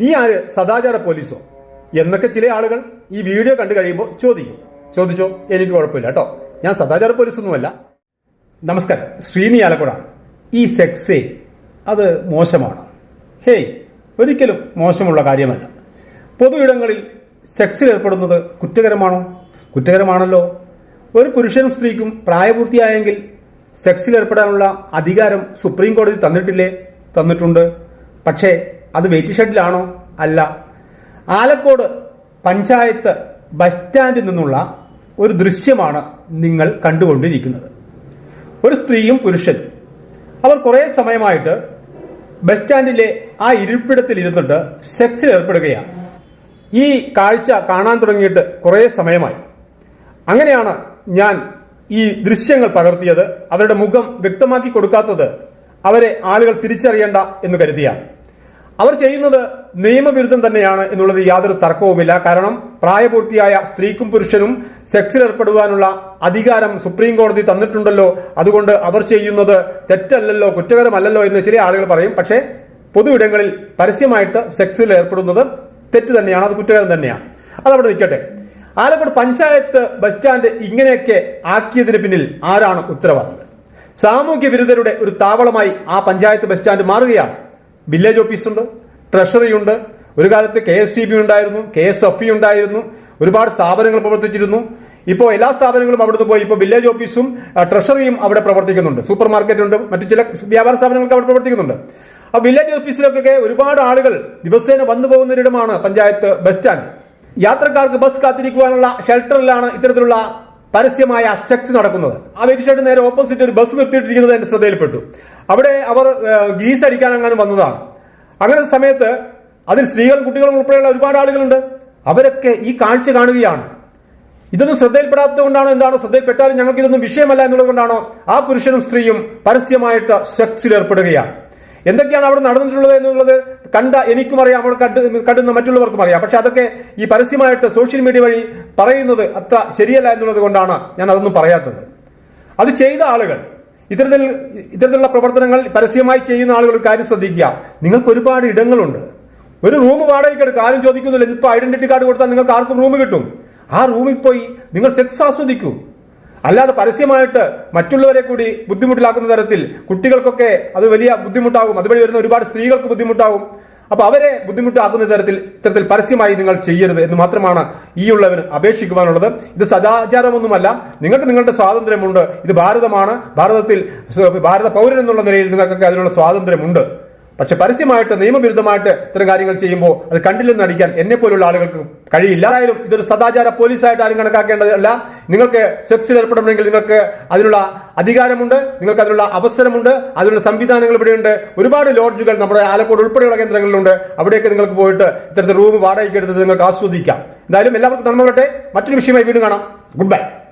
നീ ആര്? സദാചാര പോലീസോ? എന്നൊക്കെ ചില ആളുകൾ ഈ വീഡിയോ കണ്ടു കഴിയുമ്പോൾ ചോദിക്കും. ചോദിച്ചോ? എനിക്ക് കുഴപ്പമില്ല കേട്ടോ. ഞാൻ സദാചാര പോലീസൊന്നുമല്ല. നമസ്കാരം. ശ്രീനി ആലക്കുട ഈ സെക്സേ അത് മോശമാണ്. ഹേയ് ഒരിക്കലും മോശമുള്ള കാര്യമല്ല. പൊതു ഇടങ്ങളിൽ സെക്സിൽ ഏർപ്പെടുന്നത് കുറ്റകരമാണോ? കുറ്റകരമാണല്ലോ. ഒരു പുരുഷനും സ്ത്രീക്കും പ്രായപൂർത്തിയായെങ്കിൽ സെക്സിൽ ഏർപ്പെടാനുള്ള അധികാരം സുപ്രീം കോടതി തന്നിട്ടില്ലേ? തന്നിട്ടുണ്ട്. പക്ഷേ അത് വെയിറ്റ് ഷെഡിലാണോ? അല്ല. ആലക്കോട് പഞ്ചായത്ത് ബസ് സ്റ്റാൻഡിൽ നിന്നുള്ള ഒരു ദൃശ്യമാണ് നിങ്ങൾ കണ്ടുകൊണ്ടിരിക്കുന്നത്. ഒരു സ്ത്രീയും പുരുഷനും അവർ കുറേ സമയമായിട്ട് ബസ് സ്റ്റാൻഡിലെ ആ ഇരിപ്പിടത്തിൽ ഇരുന്നിട്ട് സെക്സിൽ ഏർപ്പെടുകയാണ്. ഈ കാഴ്ച കാണാൻ തുടങ്ങിയിട്ട് കുറേ സമയമായി. അങ്ങനെയാണ് ഞാൻ ഈ ദൃശ്യങ്ങൾ പകർത്തിയത്. അവരുടെ മുഖം വ്യക്തമാക്കി കൊടുക്കാത്തത് അവരെ ആളുകൾ തിരിച്ചറിയണ്ട എന്ന് കരുതിയാണ്. അവർ ചെയ്യുന്നത് നിയമവിരുദ്ധം തന്നെയാണ് എന്നുള്ളത് യാതൊരു തർക്കവുമില്ല. കാരണം പ്രായപൂർത്തിയായ സ്ത്രീക്കും പുരുഷനും സെക്സിൽ ഏർപ്പെടുവാനുള്ള അധികാരം സുപ്രീം കോടതി തന്നിട്ടുണ്ടല്ലോ. അതുകൊണ്ട് അവർ ചെയ്യുന്നത് തെറ്റല്ലല്ലോ കുറ്റകരമല്ലല്ലോ എന്ന് ചില ആളുകൾ പറയും. പക്ഷേ പൊതു ഇടങ്ങളിൽ പരസ്യമായിട്ട് സെക്സിൽ ഏർപ്പെടുന്നത് തെറ്റ് തന്നെയാണ് അത് കുറ്റകരം തന്നെയാണ്. അതവിടെ നിൽക്കട്ടെ. ആലക്കോട് പഞ്ചായത്ത് ബസ് സ്റ്റാൻഡ് ഇങ്ങനെയൊക്കെ ആക്കിയതിന് പിന്നിൽ ആരാണ് ഉത്തരവാദികൾ സാമൂഹ്യ വിരുദ്ധരുടെ ഒരു താവളമായി ആ പഞ്ചായത്ത് ബസ് സ്റ്റാൻഡ് മാറുകയാണ്. വില്ലേജ് ഓഫീസുണ്ട് ട്രഷറി ഉണ്ട് ഒരു കാലത്ത് കെ എസ് സി ബി ഉണ്ടായിരുന്നു കെ എസ് എഫ് ഇ ഉണ്ടായിരുന്നു ഒരുപാട് സ്ഥാപനങ്ങൾ പ്രവർത്തിച്ചിരുന്നു. ഇപ്പോൾ എല്ലാ സ്ഥാപനങ്ങളും അവിടുന്ന് പോയി ഇപ്പോൾ വില്ലേജ് ഓഫീസും ട്രഷറിയും അവിടെ പ്രവർത്തിക്കുന്നുണ്ട്. സൂപ്പർ മാർക്കറ്റ് ഉണ്ട് മറ്റു ചില വ്യാപാര സ്ഥാപനങ്ങൾക്ക് അവിടെ പ്രവർത്തിക്കുന്നുണ്ട്. ആ വില്ലേജ് ഓഫീസിലൊക്കെ ഒരുപാട് ആളുകൾ ദിവസേന വന്നു പോകുന്നൊരിടമാണ് പഞ്ചായത്ത് ബസ് സ്റ്റാൻഡ്. യാത്രക്കാർക്ക് ബസ് കാത്തിരിക്കുവാനുള്ള ഷെൽട്ടറിലാണ് ഇത്തരത്തിലുള്ള പരസ്യമായ സെക്സ് നടക്കുന്നത്. ആ ഷെഡ് നേരെ ഓപ്പോസിറ്റ് ഒരു ബസ് നിർത്തിയിട്ടിരിക്കുന്നത് എന്റെ ശ്രദ്ധയിൽപ്പെട്ടു. അവിടെ അവർ ഗീസ് അടിക്കാൻ അങ്ങനെ വന്നതാണ്. അങ്ങനെ സമയത്ത് അതിൽ സ്ത്രീകളും കുട്ടികളും ഉൾപ്പെടെയുള്ള ഒരുപാട് ആളുകളുണ്ട്. അവരൊക്കെ ഈ കാഴ്ച കാണുകയാണ്. ഇതൊന്നും ശ്രദ്ധയിൽപ്പെടാത്തത് കൊണ്ടാണോ എന്താണോ ശ്രദ്ധയിൽപ്പെട്ടാലും ഞങ്ങൾക്ക് ഇതൊന്നും വിഷയമല്ല എന്നുള്ളത് കൊണ്ടാണോ ആ പുരുഷനും സ്ത്രീയും പരസ്യമായിട്ട് സെക്സിൽ ഏർപ്പെടുകയാണ്. എന്തൊക്കെയാണ് അവിടെ നടന്നിട്ടുള്ളത് എന്നുള്ളത് കണ്ട എനിക്കും അറിയാം അവിടെ കണ്ട് കണ്ടുന്ന മറ്റുള്ളവർക്കും അറിയാം. പക്ഷെ അതൊക്കെ ഈ പരസ്യമായിട്ട് സോഷ്യൽ മീഡിയ വഴി പറയുന്നത് അത്ര ശരിയല്ല എന്നുള്ളത് കൊണ്ടാണ് ഞാൻ അതൊന്നും പറയാത്തത്. അത് ചെയ്ത ആളുകൾ ഇത്തരത്തിൽ ഇത്തരത്തിലുള്ള പ്രവർത്തനങ്ങൾ പരസ്യമായി ചെയ്യുന്ന ആളുകൾ കാര്യം ശ്രദ്ധിക്കുക. നിങ്ങൾക്ക് ഒരുപാട് ഇടങ്ങളുണ്ട്. ഒരു റൂം വാടകയ്ക്ക് എടുക്കുക ആരും ചോദിക്കുന്നില്ല. ഇപ്പോൾ ഐഡന്റിറ്റി കാർഡ് കൊടുത്താൽ നിങ്ങൾക്ക് ആർക്കും റൂം കിട്ടും. ആ റൂമിൽ പോയി നിങ്ങൾ സെക്സ് ആസ്വദിക്കൂ. അല്ലാതെ പരസ്യമായിട്ട് മറ്റുള്ളവരെ കൂടി ബുദ്ധിമുട്ടിലാക്കുന്ന തരത്തിൽ കുട്ടികൾക്കൊക്കെ അത് വലിയ ബുദ്ധിമുട്ടാകും. അതുവഴി വരുന്ന ഒരുപാട് സ്ത്രീകൾക്ക് ബുദ്ധിമുട്ടാകും. അപ്പോൾ അവരെ ബുദ്ധിമുട്ടാക്കുന്ന തരത്തിൽ ഇത്തരത്തിൽ പരസ്യമായി നിങ്ങൾ ചെയ്യരുത് എന്ന് മാത്രമാണ് ഈ ഉള്ളവന് അപേക്ഷിക്കുവാനുള്ളത്. ഇത് സദാചാരമൊന്നുമല്ല. നിങ്ങൾക്ക് നിങ്ങളുടെ സ്വാതന്ത്ര്യമുണ്ട്. ഇത് ഭാരതമാണ്. ഭാരതത്തിൽ ഭാരത പൗരൻ എന്നുള്ള നിലയിൽ നിങ്ങൾക്കൊക്കെ അതിനുള്ള സ്വാതന്ത്ര്യമുണ്ട്. പക്ഷെ പരസ്യമായിട്ട് നിയമവിരുദ്ധമായിട്ട് ഇത്തരം കാര്യങ്ങൾ ചെയ്യുമ്പോൾ അത് കണ്ടില്ലെന്ന് അടിക്കാൻ എന്നെ പോലുള്ള ആളുകൾക്ക് കഴിയില്ല. ആയാലും ഇതൊരു സദാചാര പോലീസായിട്ട് ആരും കണക്കാക്കേണ്ടതല്ല. നിങ്ങൾക്ക് സെക്സിൽ ഏർപ്പെടണമെങ്കിൽ നിങ്ങൾക്ക് അതിനുള്ള അധികാരമുണ്ട് നിങ്ങൾക്ക് അതിനുള്ള അവസരമുണ്ട് അതിനുള്ള സംവിധാനങ്ങൾ ഇവിടെയുണ്ട്. ഒരുപാട് ലോഡ്ജുകൾ നമ്മുടെ ആലപ്പുഴ ഉൾപ്പെടെയുള്ള കേന്ദ്രങ്ങളിലുണ്ട്. അവിടെയൊക്കെ നിങ്ങൾക്ക് പോയിട്ട് ഇത്തരത്തിൽ റൂം വാടകയ്ക്ക് എടുത്തത് നിങ്ങൾക്ക് ആസ്വദിക്കാം. എന്തായാലും എല്ലാവർക്കും നന്മ വരട്ടെ. മറ്റൊരു വിഷയമായി വീണ്ടും കാണാം. Good bye